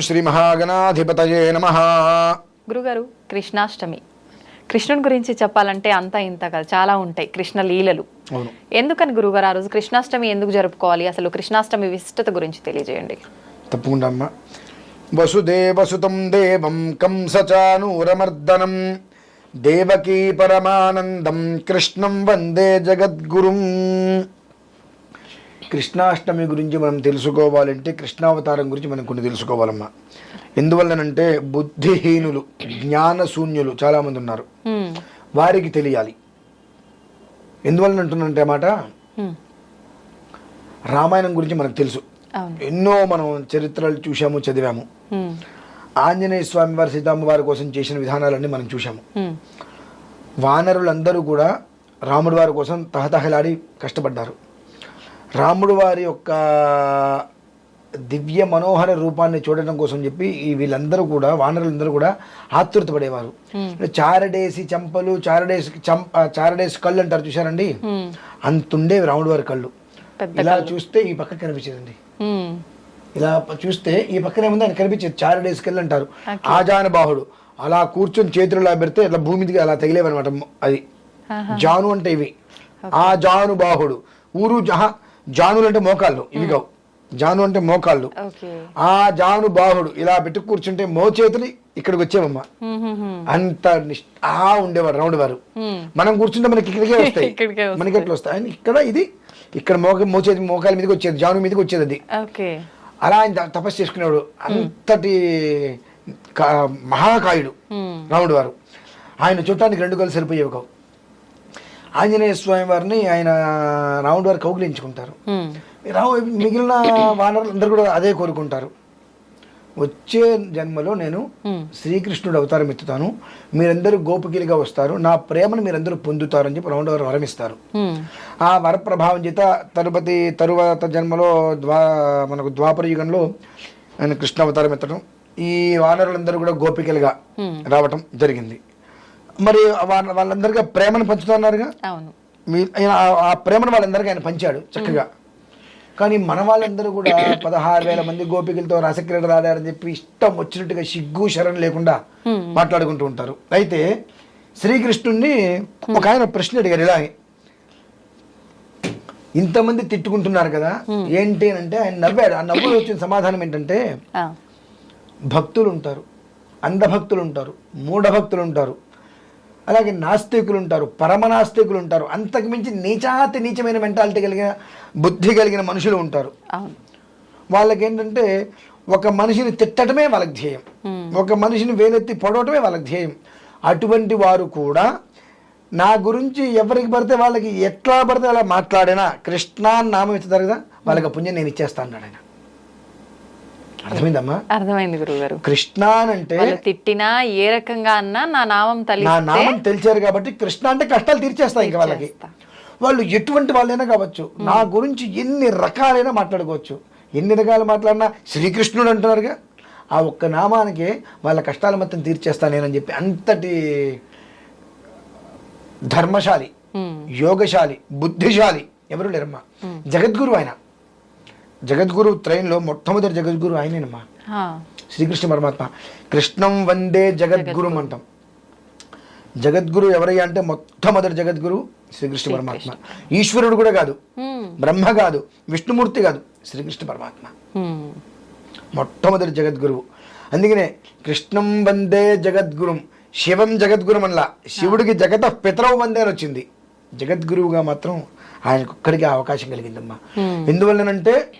శ్రీ మహాగణాధిపతయే నమ. గురుగారు కృష్ణాష్టమి. కృష్ణుని గురించి చెప్పాలంటే అంత ఇంత కాదు చాలా ఉంటాయి కృష్ణ లీలలు. ఎందుకని గురుగారు ఆ రోజు కృష్ణాష్టమి ఎందుకు జరుపుకోవాలి? అసలు కృష్ణాష్టమి విశిష్టత గురించి తెలియజేయండి. తప్పకుండా అమ్మ. వసుదేవసుతం దేవం కంసచానూరమర్దనం. దేవకీ పరమానందం కృష్ణం వందే జగద్గురుం. కృష్ణాష్టమి గురించి మనం తెలుసుకోవాలంటే కృష్ణావతారం గురించి మనం కొన్ని తెలుసుకోవాలమ్మా. ఎందువల్లనంటే బుద్ధిహీనులు జ్ఞానశూన్యులు చాలామంది ఉన్నారు. వారికి తెలియాలి. ఎందువల్ల అంటున్నంటే మాట? రామాయణం గురించి మనకు తెలుసు. ఎన్నో మనం చరిత్రలు చూసాము చదివాము. ఆంజనేయ స్వామి వారి సీతమ్మ వారి కోసం చేసిన విధానాలన్నీ మనం చూసాము వానరులందరూ కూడా రాముడి వారి కోసం తహతహలాడి కష్టపడ్డారు. రాముడు వారి యొక్క దివ్య మనోహర రూపాన్ని చూడడం కోసం చెప్పి ఈ వీళ్ళందరూ కూడా వానరులందరూ కూడా ఆతృతపడేవారు చారడేసి చంపలు చారడేసి చంప చారడేసి కళ్ళు అంటారు చూసారండి హ్మ్, అంతుండేవి రాముడి వారి కళ్ళు. ఇలా చూస్తే ఈ పక్క కనిపించేదండి. ఇలా చూస్తే ఈ పక్కనే ఉంది ఆయన కనిపించేది చారు డేస్కి వెళ్ళి అంటారు ఆజానుబాహుడు. అలా కూర్చొని చేతులు పెడితే ఇట్లా భూమి మీదకి అలా తగిలేవన్నమాట అది. జాను అంటే ఇవి. ఆ జాను బాహుడు ఊరు జహా జానులు అంటే మోకాళ్ళు. ఇవి కావు. జాను అంటే మోకాళ్ళు. ఆ జాను బాహుడు ఇలా పెట్టి కూర్చుంటే మోచేతులు ఇక్కడికి వచ్చేవమ్మా. అంత నిష్- ఆ ఉండేవారు రౌండ్ వారు. మనం కూర్చుంటే మనకి ఇక్కడికే వస్తాయి. మనకి ఎట్లా వస్తాయి? ఇక్కడ ఇది ఇక్కడ మోక మోచేతి మోకాల మీదకి వచ్చేది జాను మీదకి వచ్చేది అది. అలా ఆయన తపస్సు చేసుకునేవాడు. అంతటి మహాకాయుడు రాముడు వారు. ఆయన చూడటానికి రెండు కళ్ళు సరిపోయేవి కావు. ఆంజనేయ స్వామి వారిని ఆయన రాముడు వారు కౌగిలించుకుంటారు. హ్మ్, రావు మిగిలిన వానరులు అందరూ కూడా అదే కోరుకుంటారు. వచ్చే జన్మలో నేను హ్మ్, శ్రీకృష్ణుడు అవతారం ఎత్తుతాను. మీరందరూ గోపికలుగా వస్తారు. నా ప్రేమను మీరందరూ పొందుతారు అని చెప్పి రాముడు వారు వరమిస్తారు. హ్మ్, ఆ వరప్రభావం చేత తరుపతి తరువాత జన్మలో ద్వా మనకు ద్వాపర యుగంలో ఆయన కృష్ణ అవతారం ఎత్తడం. ఈ వానరులందరూ కూడా గోపికలుగా. రావటం జరిగింది. మరి వాళ్ళ వాళ్ళందరికీ ప్రేమను పంచుతున్నారుగా? అవును. మీ ఆ- ప్రేమను వాళ్ళందరికీ ఆయన పంచాడు చక్కగా. కానీ మన వాళ్ళందరూ కూడా పదహారు వేల మంది గోపికలతో రసక్రీడ రాడారని చెప్పి ఇష్టం వచ్చినట్టుగా సిగ్గు శరం లేకుండా. మాట్లాడుకుంటూ ఉంటారు. అయితే శ్రీకృష్ణుణ్ణి ఒక ఆయన ప్రశ్న అడిగారు ఇలా. ఇంతమంది తిట్టుకుంటున్నారు కదా ఏంటి అని అంటే ఆయన నవ్వాడు ఆ నవ్వులో వచ్చిన సమాధానం ఏంటంటే భక్తులు ఉంటారు అంధభక్తులు ఉంటారు మూఢభక్తులు ఉంటారు అలాగే నాస్తికులు ఉంటారు పరమనాస్తికులు ఉంటారు అంతకు మించి నీచాతి నీచమైన మెంటాలిటీ కలిగిన బుద్ధి కలిగిన మనుషులు ఉంటారు. వాళ్ళకి ఏంటంటే ఒక మనిషిని తిట్టడమే వాళ్ళకి ధ్యేయం. ఒక మనిషిని వేలెత్తి పొడవటమే వాళ్ళకి ధ్యేయం. అటువంటి వారు కూడా నా గురించి ఎవరికి పడితే వాళ్ళకి ఎట్లా పడితే అలా మాట్లాడినా కృష్ణ అని నామం ఎత్తుతారు కదా వాళ్ళకి పుణ్యం నేను ఇచ్చేస్తా అన్నాడు ఆయన. అర్థమైందమ్మా? అర్థమైంది గురుగారు కృష్ణ అని అంటే తిట్టినా ఏ రకంగా అన్నా నా నామం నా తలిస్తే నామం తెలిసారు కాబట్టి కృష్ణ అంటే కష్టాలు తీర్చేస్తా ఇంకా వాళ్ళకి. వాళ్ళు ఎటువంటి వాళ్ళైనా కావచ్చు నా గురించి ఎన్ని రకాలైనా మాట్లాడుకోవచ్చు. ఎన్ని రకాలు మాట్లాడినా శ్రీకృష్ణుడు అంటున్నారుగా ఆ ఒక్క నామానికి వాళ్ళ కష్టాల మొత్తం తీర్చేస్తా నేనని చెప్పి అంతటి ధర్మశాలి యోగశాలి బుద్ధిశాలి ఎవరు లేరమ్మా. జగద్గురు ఆయన. జగద్గురు ట్రైన్లో మొట్టమొదటి జగద్గురు ఆయనేనమ్మా. శ్రీకృష్ణ పరమాత్మ. కృష్ణం వందే జగద్గురు అంటాం జగద్గురు ఎవరయ్యా అంటే మొట్టమొదటి జగద్గురు శ్రీకృష్ణ పరమాత్మ. ఈశ్వరుడు కూడా కాదు. హ్మ్, బ్రహ్మ కాదు. విష్ణుమూర్తి కాదు. శ్రీకృష్ణ పరమాత్మ. మొట్టమొదటి జగద్గురువు. అందుకనే కృష్ణం వందే జగద్గురుం శివం జగద్గురం అనలా శివుడికి జగత పితరవు వందే అని వచ్చింది. జగద్గురువుగా మాత్రం ఆయనకు ఒక్కడికి ఆ అవకాశం కలిగిందమ్మా. ఎందువల్లనంటే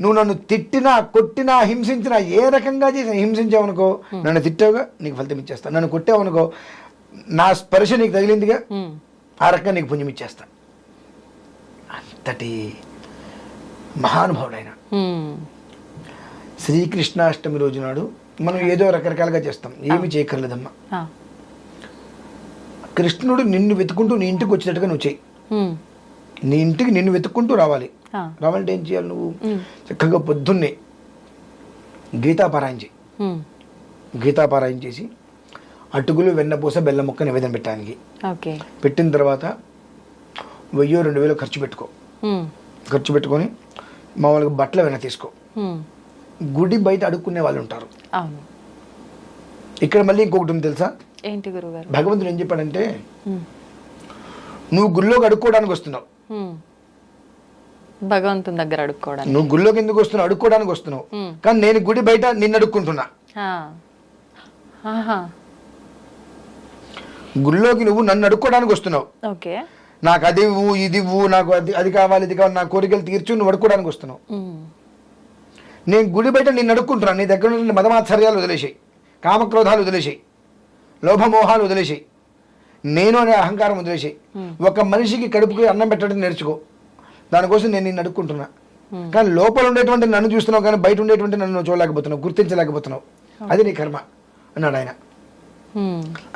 నువ్వు నన్ను తిట్టినా కొట్టినా హింసించినా ఏ రకంగా చేసి హింసించావనుకో నన్ను తిట్టావుగా నీకు ఫలితం ఇచ్చేస్తా. నన్ను కొట్టావనుకో నా స్పర్శ నీకు తగిలిందిగా ఆ రకంగా నీకు పుణ్యం ఇచ్చేస్తా. అంతటి మహానుభావుడైన శ్రీకృష్ణాష్టమి రోజు నాడు మనం ఏదో రకరకాలుగా చేస్తాం. ఏమి చేయక్కర్లేదమ్మా. ఆ, కృష్ణుడు నిన్ను వెతుకుంటూ నీ ఇంటికి వచ్చేటట్టుగా నువ్వు చేయి. నీ ఇంటికి నిన్ను వెతుక్కుంటూ రావాలి. రావాలంటే ఏం చేయాలి నువ్వు చక్కగా పొద్దున్నే గీతాపారాయణ చేయి. గీతాపారాయణ చేసి అటుకులు వెన్నపూస బెల్లం ముక్క నివేదన పెట్టడానికి. పెట్టిన తర్వాత వెయ్యో రెండు వేలు ఖర్చు పెట్టుకో. ఖర్చు పెట్టుకొని మామూలుగా బట్టలు వెన్న తీసుకో. గుడి బయట అడుక్కునే వాళ్ళు ఉంటారు. ఇక్కడ మళ్ళీ ఇంకొకటి ఉంది తెలుసా? ఏంటి భగవంతుడు ఏం చెప్పాడంటే. నువ్వు గుళ్ళోకి అడుక్కోవడానికి వస్తున్నావు. భగవంతుని దగ్గర అడుక్కోవడానికి. నువ్వు గుళ్ళోకి ఎందుకు వస్తున్నావు? అడుక్కోవడానికి వస్తున్నావు. కానీ నేను గుడి బయట నిన్ను అడుక్కుంటున్నా. గుళ్ళోకి నువ్వు నన్ను అడుక్కోవడానికి వస్తున్నావు. ఓకే. నాకు అది ఇవ్వు ఇది ఇవ్వు నాకు అది అది కావాలి ఇది కావాలి నా కోరికలు తీర్చు నువ్వు అడుక్కోవడానికి వస్తున్నావు. నేను గుడి బయట నిన్ను అడుక్కుంటున్నాను నీ దగ్గర నుండి మదమాత్సర్యాలు వదిలేసాయి. కామక్రోధాలు వదిలేసాయి. లోభమోహాలు వదిలేసాయి. నేను అనే అహంకారం వదిలేసాయి. ఒక మనిషికి కడుపుకి అన్నం పెట్టడం నేర్చుకో. దానికోసం నేను నిన్ను అడుక్కుంటున్నా. కానీ లోపల ఉండేటువంటి నన్ను చూస్తున్నావు కానీ బయట ఉండేటువంటి నన్ను చూడలేకపోతున్నావు గుర్తించలేకపోతున్నావు. అది నీ కర్మ అన్నాడు ఆయన.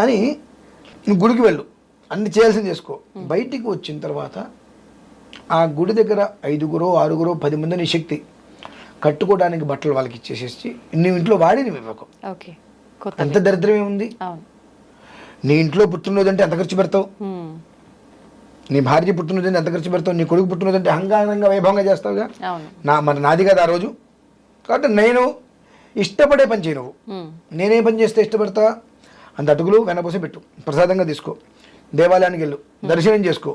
అని నువ్వు గుడికి వెళ్ళు అన్ని చేయాల్సింది చేసుకో. బయటికి వచ్చిన తర్వాత ఆ గుడి దగ్గర ఐదుగురో ఆరుగురో పది మంది నీ శక్తి. కట్టుకోవడానికి బట్టలు వాళ్ళకి ఇచ్చేసేసి నువ్వు ఇంట్లో వాడి నువ్వు ఇవ్వకు. ఓకే. కొత్త ఎంత దరిద్రం ఏముంది? అవును. నీ ఇంట్లో పుట్టినరోజు అంటే ఎంత ఖర్చు పెడతావు. నీ భార్య పుట్టినరోజు ఎంత ఖర్చు పెడతావు? నీ కొడుకు పుట్టినరోజు అంటే అహంకారంగా వైభవంగా చేస్తావుగా? నా మరి నాది కదా ఆ రోజు. కాబట్టి నేను ఇష్టపడే పని చేయి నువ్వు ఉమ్. నేనే పని చేస్తే ఇష్టపడతా? అంత అటుకులు వెనపోసి పెట్టు. ప్రసాదంగా తీసుకో. దేవాలయానికి వెళ్ళు. దర్శనం చేసుకో.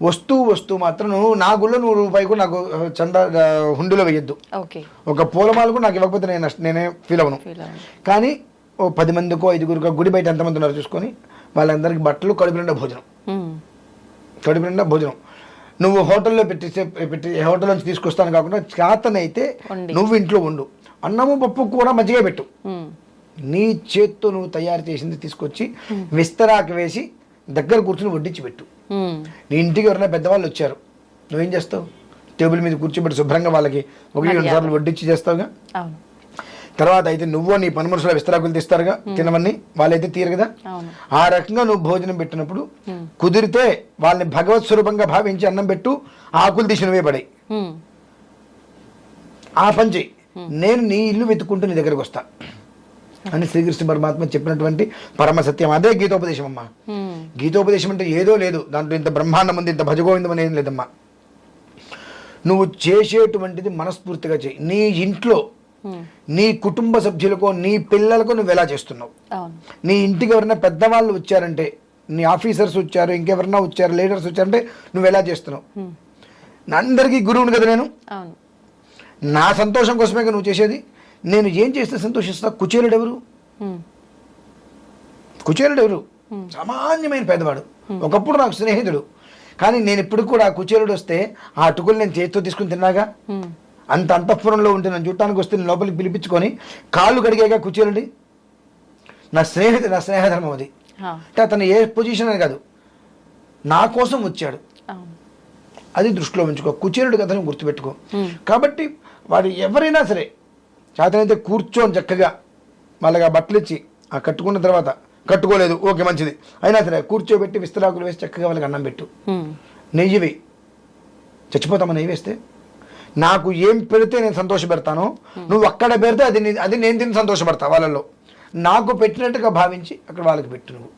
వస్తూ వస్తూ మాత్రం నువ్వు నా గుళ్ళో నువ్వు రూపాయి కూడా నాకు చంద హుండీలో వేయద్దు ఒక పూలమాల కూడా నాకు ఇవ్వకపోతే నేను నేనే ఫీల్ అవును కానీ ఓ పది మందికో ఐదుగురికో గుడి బయట ఎంతమంది ఉన్నారో చూసుకొని వాళ్ళందరికీ బట్టలు కడుపు నిండా భోజనం. కడుపు నిండా భోజనం. నువ్వు హోటల్లో పెట్టిస్తే పెట్టి హోటల్ నుంచి తీసుకొస్తాను కాకుండా చేతనైతే. నువ్వు ఇంట్లో వండు. అన్నము పప్పు కూడా మజ్జిగ పెట్టు. నీ చేత్తో నువ్వు తయారు చేసింది తీసుకొచ్చి విస్తరాకు వేసి దగ్గర కూర్చుని వడ్డించి పెట్టు. నీ ఇంటికి ఎవరైనా పెద్దవాళ్ళు వచ్చారు. నువ్వేం చేస్తావు? టేబుల్ మీద కూర్చోబెట్టి శుభ్రంగా వాళ్ళకి ఒకటి రెండు సార్లు వడ్డించి చేస్తావుగా? తర్వాత అయితే నువ్వు నీ పని మనుషుల విస్తరాకులు తీస్తారుగా తినవన్నీ వాళ్ళైతే తీరు కదా? ఆ రకంగా నువ్వు భోజనం పెట్టినప్పుడు కుదిరితే వాళ్ళని భగవత్ స్వరూపంగా భావించి అన్నం పెట్టు ఆకులు తీసి నువ్వే పడాయి. ఉమ్. ఆ పని నేను నీ ఇల్లు వెతుక్కుంటూ నీ దగ్గరకు వస్తా. అని శ్రీకృష్ణ పరమాత్మ చెప్పినటువంటి పరమ సత్యం. అదే గీతోపదేశం అమ్మా. గీతోపదేశం అంటే ఏదో లేదు. దాంట్లో ఇంత బ్రహ్మాండం ఉంది ఇంత భజగోవిందం అనేది లేదమ్మా. నువ్వు చేసేటువంటిది మనస్ఫూర్తిగా చేయి నీ ఇంట్లో. నీ కుటుంబ సభ్యులకో నీ పిల్లలకు నువ్వు ఎలా చేస్తున్నావు? నీ ఇంటికి ఎవరైనా పెద్దవాళ్ళు వచ్చారంటే నీ ఆఫీసర్స్ వచ్చారు ఇంకెవరన్నా వచ్చారు లీడర్స్ వచ్చారంటే నువ్వు ఎలా చేస్తున్నావు? అందరికీ గురువుని కదా నేను? నా సంతోషం కోసమే నువ్వు చేసేది? నేను ఏం చేస్తే సంతోషిస్తా? కుచేలుడు ఎవరు. కుచేలుడు ఎవరు సామాన్యమైన పేదవాడు. ఒకప్పుడు నాకు స్నేహితుడు. కానీ నేను ఇప్పుడు కూడా కుచేలుడు వస్తే ఆ అటుకులు నేను చేతితో తీసుకుని తిన్నాగా. అంత అంతఃపురంలో ఉంటే నన్ను చూడటానికి వస్తే నేను లోపలికి పిలిపించుకొని కాళ్ళు కడిగాగా కుచేలుడి నా స్నేహితు నా స్నేహధర్మం అది. అంటే అతను ఏ పొజిషన్ అని కాదు. నా కోసం వచ్చాడు. అది దృష్టిలో ఉంచుకో. కుచేరుడు కథను గుర్తుపెట్టుకో. కాబట్టి వాడు ఎవరైనా సరే చేతనైతే కూర్చొని చక్కగా వాళ్ళకి ఆ బట్టలు ఇచ్చి ఆ కట్టుకున్న తర్వాత కట్టుకోలేదు. ఓకే మంచిది. అయినా సరే కూర్చోబెట్టి విస్తరాకులు వేసి చక్కగా వాళ్ళకి అన్నం పెట్టు. నెయ్యి వేయి. చచ్చిపోతామా నెయ్యి వేస్తే? నాకు ఏం పెడితే నేను సంతోషపెడతానో నువ్వు అక్కడ పెడితే అది అది నేను తిని సంతోషపడతా వాళ్ళలో. నాకు పెట్టినట్టుగా భావించి అక్కడ వాళ్ళకి పెట్టు నువ్వు.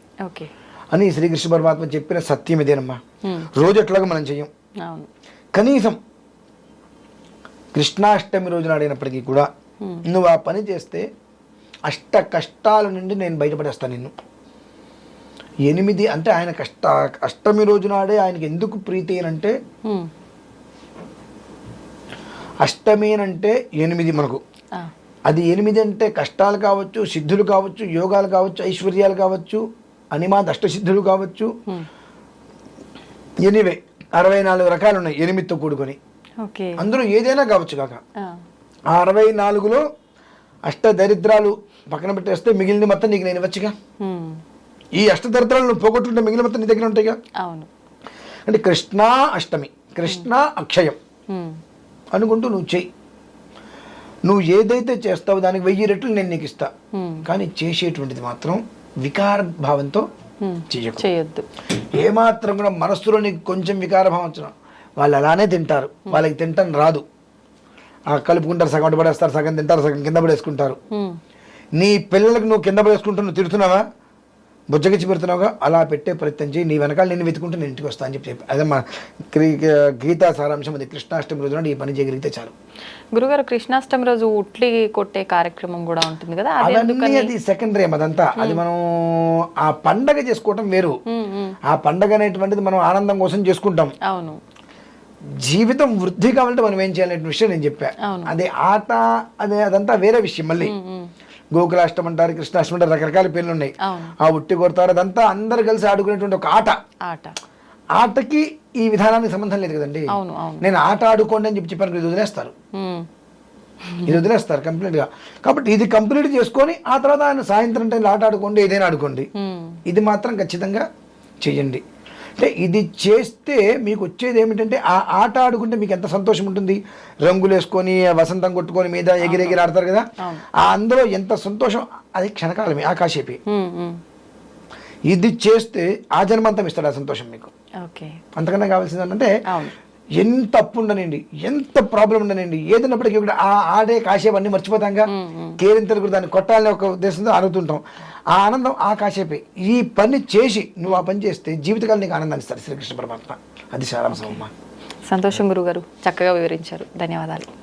అని శ్రీకృష్ణ పరమాత్మ చెప్పిన సత్యం ఇదేనమ్మా. ఉమ్. రోజు ఎట్లాగా మనం చెయ్యం. కనీసం కృష్ణాష్టమి రోజు నాడైనప్పటికీ కూడా Hmm. నువ్వు ఆ పని చేస్తే అష్ట కష్టాల నుండి నేను బయటపడేస్తాను నిన్ను. ఎనిమిది అంటే ఆయన కష్ట అష్టమి రోజు నాడే ఆయనకి ఎందుకు ప్రీతి అని అంటే ఉమ్. అష్టమి అని అంటే ఎనిమిది మనకు. అది ఎనిమిది అంటే కష్టాలు కావచ్చు సిద్ధులు కావచ్చు యోగాలు కావచ్చు ఐశ్వర్యాలు కావచ్చు అనిమాద్ అష్టసిద్ధులు కావచ్చు. ఎనివే అరవై నాలుగు రకాలు ఉన్నాయి ఎనిమిదితో కూడుకొని అందులో ఏదైనా కావచ్చు కాక ఆ. అరవై నాలుగులో అష్ట దరిద్రాలు పక్కన పెట్టేస్తే మిగిలిన మొత్తం నీకు నేను ఇవ్వచ్చుగా. ఈ అష్ట దరిద్రాలు నువ్వు పోగొట్టుంటే మిగిలిన మొత్తం నీ దగ్గర ఉంటాయిగా అవును అంటే కృష్ణ అష్టమి కృష్ణ అక్షయం. అనుకుంటూ నువ్వు చెయ్యి. నువ్వు ఏదైతే చేస్తావో దానికి వెయ్యి రెట్లు నేను నీకు ఇస్తా. కానీ చేసేటువంటిది మాత్రం వికార భావంతో చేయొద్దు ఏమాత్రం కూడా మనస్సులో నీకు కొంచెం వికార భావం వచ్చిన వాళ్ళు అలానే తింటారు. వాళ్ళకి తింటాం రాదు. ఆ కలుపుకుంటారు సగం పడేస్తారు సగం తింటారు సగం కింద పడేసుకుంటారు. నీ పిల్లలకు నువ్వు కింద పడేసుకుంటూ నువ్వు తిడుతున్నావా? బుజ్జగిచ్చి పెడుతున్నావుగా అలా పెట్టే ప్రయత్నం చేయి. నీ వెనకాల నేను వెతుకుంటే నేను ఇంటికి వస్తా అని చెప్పి అదే మా గీతా సారాంశం అది. కృష్ణాష్టమి రోజున ఈ పని చేయగలిగితే చాలు. గురుగారు కృష్ణాష్టమి రోజు ఉట్లి కొట్టే కార్యక్రమం కూడా ఉంటుంది కదా. అది అవన్నీ అది సెకండరీ అదంతా అది మనం ఆ పండగ చేసుకోవటం వేరు. ఆ పండగ అనేటువంటిది మనం ఆనందం కోసం చేసుకుంటాం. అవును. జీవితం వృద్ధి కావాలంటే మనం ఏం చేయాలనే విషయం నేను చెప్పా. అవును. అదే ఆట అదే అదంతా వేరే విషయం మళ్ళీ. గోకులాష్టం అంటారు కృష్ణాష్టమి అంటారు రకరకాల పేర్లు ఉన్నాయి. ఆ ఉట్టి కొడతారు అదంతా అందరు కలిసి ఆడుకునేటువంటి ఒక ఆట. ఆట. ఆటకి ఈ విధానానికి సంబంధం లేదు కదండి. నేను ఆట ఆడుకోండి అని చెప్పి చెప్పాను ఇది వదిలేస్తారు. ఇది వదిలేస్తారు కంప్లీట్గా కాబట్టి ఇది కంప్లీట్ చేసుకొని ఆ తర్వాత ఆయన సాయంత్రం టైంలో ఆట ఆడుకోండి ఏదైనా ఆడుకోండి. ఇది మాత్రం ఖచ్చితంగా చేయండి. అంటే ఇది చేస్తే మీకు వచ్చేది ఏమిటంటే ఆ ఆట ఆడుకుంటే మీకు ఎంత సంతోషం ఉంటుంది. రంగులు వేసుకొని వసంతం కొట్టుకొని మీద ఎగిరెగిరి ఆడతారు కదా. ఆ అందులో ఎంత సంతోషం అది క్షణకాలమే ఆకాశేపి. ఇది చేస్తే ఆ జన్మంతం ఇస్తాడు ఆ సంతోషం మీకు. ఓకే. అంతకన్నా కావాల్సింది అవును. ఎంత అప్పు ఉండనండి ఎంత ప్రాబ్లం ఉండనండి ఏదైనప్పటికీ కూడా ఆ ఆడే కాసేపు అన్ని మర్చిపోతాంగా. కేరింతలు కూడా దాన్ని కొట్టాలని ఒక ఉద్దేశంతో అడుగుతుంటాం. ఆ ఆనందం ఆ కాసేపే ఈ పని చేసి నువ్వు ఆ పని చేస్తే జీవితకాలం నీకు ఆనందాన్ని ఇస్తాడు శ్రీకృష్ణ పరమాత్మ. అది సారాంశం అమ్మా సంతోషం గురుగారు చక్కగా వివరించారు. ధన్యవాదాలు.